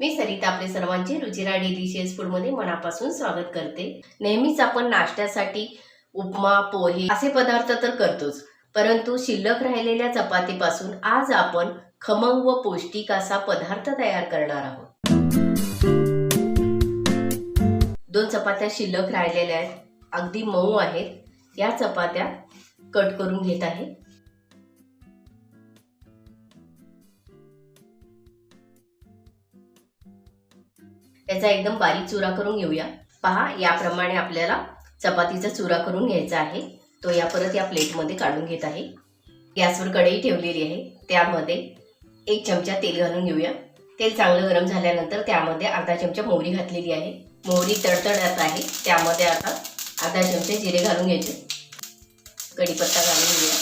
मी सरिता आपले सर्वांचे रुचिरा डिलिशियस फूडमध्ये मनापासून स्वागत करते. नेहमीच आपण नाश्त्यासाठी उपमा पोहे असे पदार्थ तर करतोच परंतु शिल्लक राहिलेल्या चपातीपासून आज आपण खमंग व पौष्टिक असा पदार्थ तयार करणार आहोत. दोन चपात्या शिल्लक राहिलेल्या आहेत. अगदी मऊ आहेत. या चपात्या कट करून घेत आहे. त्याचा एकदम बारीक चुरा करून घेऊया. पहा याप्रमाणे आपल्याला चपातीचा चुरा करून घ्यायचा आहे. तो या परत या प्लेटमध्ये काढून घेत आहे. गॅसवर कढई ठेवलेली आहे. त्यामध्ये एक चमचा तेल घालून घेऊया. तेल चांगलं गरम झाल्यानंतर त्यामध्ये अर्धा चमचा मोहरी घातलेली आहे. मोहरी तडतडत आहे. त्यामध्ये आता अर्धा चमचे जिरे घालून घ्यायचे. कढीपत्ता घालून घेऊया.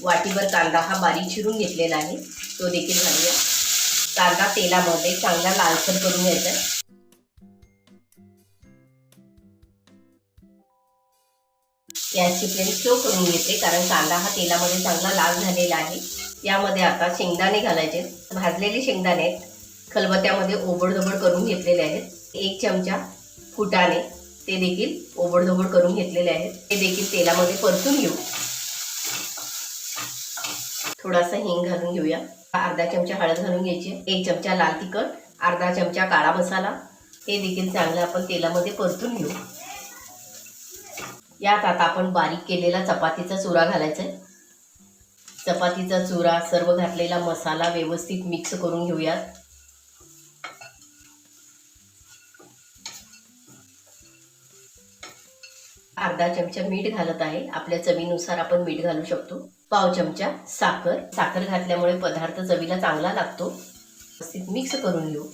वाटीभर कांदा हा बारीक चिरून घेतलेला आहे. तो देखील घालूया. कांदा तेलामध्ये चांगला लालसर करून घ्यायचा आहे. गॅसची फ्लेम स्लो करून घेते कारण कांदा हा तेलामध्ये चांगला लाल झालेला आहे. यामध्ये आता शेंगदाणे घालायचे भाजलेले शेंगदाणे खलबत्यामध्ये ओबडधोबड करून घेतलेले आहेत. एक चमचा फुटाणे ते देखील ओबडधोबड करून घेतलेले आहेत. ते देखील तेलामध्ये परतून घेऊ. थोडासा हिंग घालून घेऊया. अर्धा चमचा हळद घालून घ्यायची. एक चमचा लाल तिखट अर्धा चमचा काळा मसाला. हे देखील चांगलं आपण तेलामध्ये परतून घेऊ. यात आता आपण बारीक केलेला चपातीचा चुरा घालायचा आहे चपातीचा चुरा सर्व घातलेला मसाला व्यवस्थित मिक्स करून घेऊयात. अर्धा चमचा मीठ घालत आहे. आपल्या चवीनुसार आपण मीठ घालू शकतो. पाव चमचा साखर. साखर घातल्यामुळे पदार्थ चवीला चांगला लागतो. व्यवस्थित मिक्स करून घेऊ.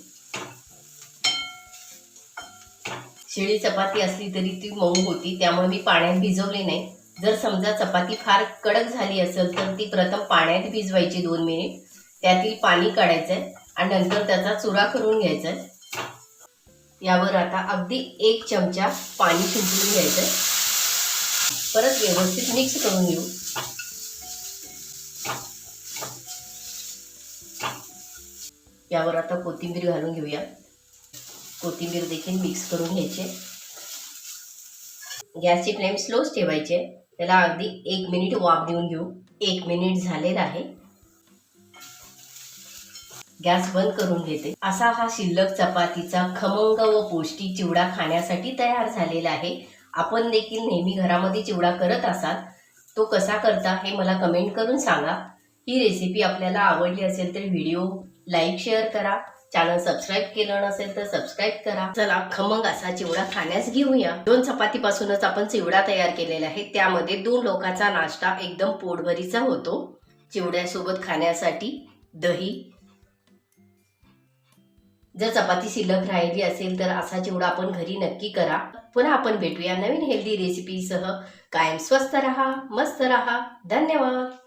शिळी चपाती असली तरी ती मऊ होती त्यामुळे मी पाण्यात भिजवली नाही. जर समजा चपाती फार कडक झाली असेल तर ती प्रथम पाण्यात भिजवायची दोन मिनिट त्यातील पाणी काढायचं आहे आणि नंतर त्याचा चुरा करून घ्यायचा आहे यावर आता अगदी एक चमचा पाणी शिंपडून घ्यायचं परत व्यवस्थित मिक्स करून घेऊ. यावर आता कोथिंबीर घालून घेऊया. कोथिंबीर देखील मिक्स करून घ्यायचे. गॅसची फ्लेम स्लोच ठेवायचे. त्याला अगदी एक मिनिट वाफ देऊन घेऊ. एक मिनिट झालेला आहे. गॅस बंद करून घेते. असा हा शिल्लक चपातीचा खमंग व पौष्टिक चिवडा खाण्यासाठी तयार झालेला आहे. आपण देखील नेहमी घरामध्ये चिवडा करत असाल तो कसा करता हे मला कमेंट करून सांगा. ही रेसिपी आपल्याला आवडली असेल तर व्हिडिओ लाईक शेअर करा. चॅनल सबस्क्राईब केलं नसेल तर सबस्क्राईब करा. चला खमंग असा चिवडा खाण्यास घेऊया. दोन चपातीपासूनच आपण चिवडा तयार केलेला आहे. त्यामध्ये दोन लोकांचा नाश्ता एकदम पोटभरीचा होतो. चिवड्यासोबत खाण्यासाठी दही. जर चपाती शिल्लक राहिली असेल तर असा चिवडा आपण घरी नक्की करा. पुन्हा आपण भेटूया नवीन हेल्दी रेसिपीसह कायम स्वस्त रहा मस्त रहा. धन्यवाद.